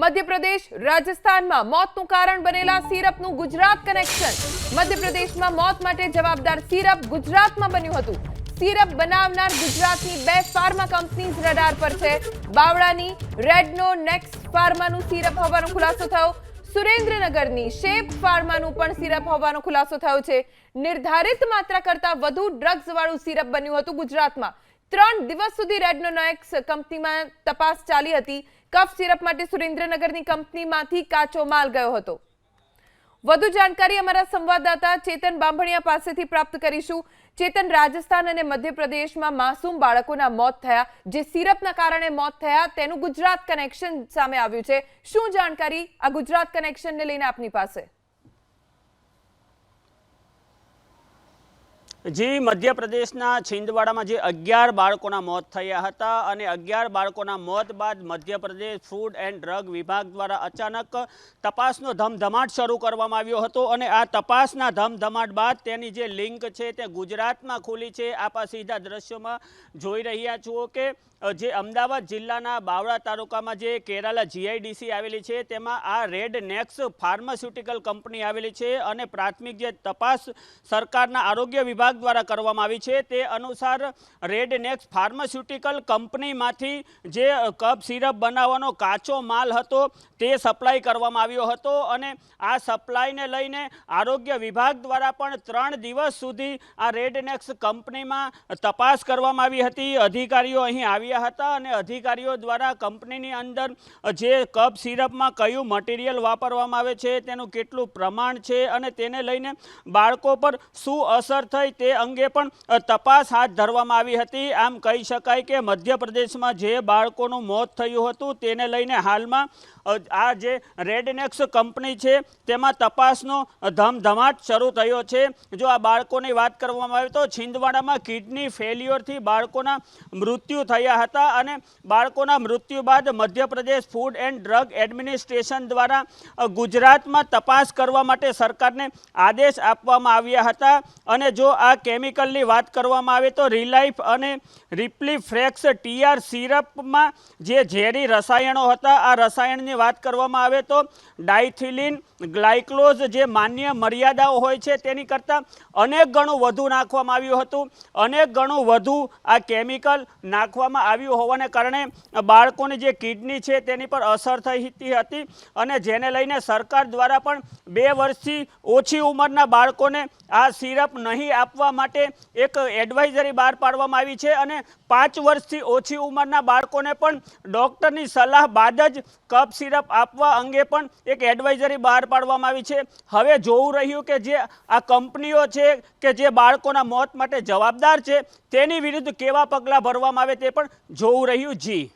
મધ્યપ્રદેશ, રાજસ્થાનમાં મોતનું કારણ બનેલા સિરપનું ગુજરાત કનેક્શન મધ્યપ્રદેશમાં મોત માટે જવાબદાર સિરપ ગુજરાતમાં બન્યું હતું. સિરપ બનાવનાર ગુજરાતની બે ફાર્મા કંપનીઝ રડાર પર છે. બાવળાની રેડનો નેક્સ્ટ ફાર્માનું સિરપ હોવાનો ખુલાસો થયો. સુરેન્દ્રનગરની શેપ ફાર્માનું પણ સિરપ હોવાનો ખુલાસો થયો છે. નિર્ધારિત માત્રા કરતા વધુ ડ્રગ્સ વાળું સિરપ બન્યું હતું ગુજરાતમાં. ત્રણ દિવસ સુધી રેડનોનેક્સ કંપનીમાં તપાસ ચાલી હતી. કફ સિરપ માટે સુરેન્દ્રનગરની કંપનીમાંથી કાચો માલ ગયો હતો. વધુ જાણકારી અમારા સંવાદદાતા ચેતન બાંભણિયા પાસેથી પ્રાપ્ત કરીશું. ચેતન, રાજસ્થાન અને મધ્યપ્રદેશમાં માસૂમ બાળકોના મોત થયા. જે સિરપના કારણે મોત થયા, તેનું ગુજરાત કનેક્શન સામે આવ્યું છે. શું જાણકારી આ ગુજરાત કનેક્શનને લઈને આપની પાસે? જી, મધ્યપ્રદેશના છિંદવાડામાં જે અગિયાર બાળકોના મોત થયા હતા અને અગિયાર બાળકોના મોત બાદ મધ્યપ્રદેશ ફૂડ એન્ડ ડ્રગ વિભાગ દ્વારા અચાનક તપાસનો ધમધમાટ શરૂ કરવામાં આવ્યો હતો અને આ તપાસના ધમધમાટ બાદ તેની જે લિંક છે તે ગુજરાતમાં ખુલી છે. આપ આ સીધા દ્રશ્યોમાં જોઈ રહ્યા છો કે જે અમદાવાદ જિલ્લાના બાવળા તાલુકામાં જે કેરાલા જીઆઈડીસી આવેલી છે, તેમાં આ રેડ નેક્સ ફાર્માસ્યુટિકલ કંપની આવેલી છે અને પ્રાથમિક જે તપાસ સરકારના આરોગ્ય વિભાગ દ્વારા કરવામાં આવી છે. તે અનુસાર રેડ નેક્સ ફાર્માસ્યુટિકલ કંપનીમાંથી જે કપ સિરપ બનાવવાનો કાચો માલ હતો, તે સપ્લાય કરવામાં આવ્યો હતો અને આ સપ્લાયને લઈને આરોગ્ય વિભાગ દ્વારા પણ ત્રણ દિવસ સુધી આ રેડનેક્સ કંપનીમાં તપાસ કરવામાં આવી હતી. અધિકારીઓ અહીં આવ્યા હતા અને અધિકારીઓ દ્વારા કંપનીની અંદર જે કપ સિરપમાં કયું મટીરિયલ વાપરવામાં આવે છે, તેનું કેટલું પ્રમાણ છે અને તેને લઈને બાળકો પર શું અસર થઈ તે અંગે પણ તપાસ હાથ ધરવામાં આવી હતી. આમ કહી શકાય કે મધ્યપ્રદેશમાં જે બાળકોનું મોત થયું હતું તેને લઈને હાલમાં આ જે રેડનેક્સ કંપની છે તેમાં તપાસનો ધમધમાટ શરૂ થયો છે. જો આ બાળકોની વાત કરવામાં આવે તો છિંદવાડામાં કિડની ફેલ્યોરથી બાળકોના મૃત્યુ થયા હતા અને બાળકોના મૃત્યુ બાદ Madhya Pradesh food and drug administration દ્વારા ગુજરાતમાં તપાસ કરવા માટે સરકારને આદેશ આપવામાં આવ્યા હતા. અને જો આ કેમિકલની વાત કરવામાં આવે તો રિલાઇફ અને રિપ્લીફ્રેક્સ ટીઆર સિરપમાં જે ઝેરી રસાયણો હતા, આ રસાયણની વાત કરવામાં આવે તો ડાયથિલિન, ગ્લાયક્લોઝ જે માન્ય મર્યાદાઓ હોય છે તેની કરતાં અનેક ગણું વધુ નાખવામાં આવ્યું હતું. અનેક ગણું વધુ આ કેમિકલ નાખવામાં આવ્યું હોવાને કારણે બાળકોની જે કિડની છે તેની પર અસર થઈ હતી અને જેને લઈને સરકાર દ્વારા પણ બે વર્ષથી ઓછી ઉંમરના બાળકોને આ સિરપ નહીં આપવા માટે એક એડવાઇઝરી બહાર પાડવામાં આવી છે અને પાંચ વર્ષથી ઓછી ઉંમરના બાળકોને પણ ડૉક્ટરની સલાહ બાદ જ કપ સિરપ આપવા અંગે પણ એક એડવાઇઝરી બહાર પાડવામાં આવી છે. હવે જોવું રહ્યું કે જે આ કંપનીઓ છે કે જે બાળકોના મોત માટે જવાબદાર છે તેની વિરુદ્ધ કેવા પગલાં ભરવામાં આવે તે પણ જોવું રહ્યું. જી.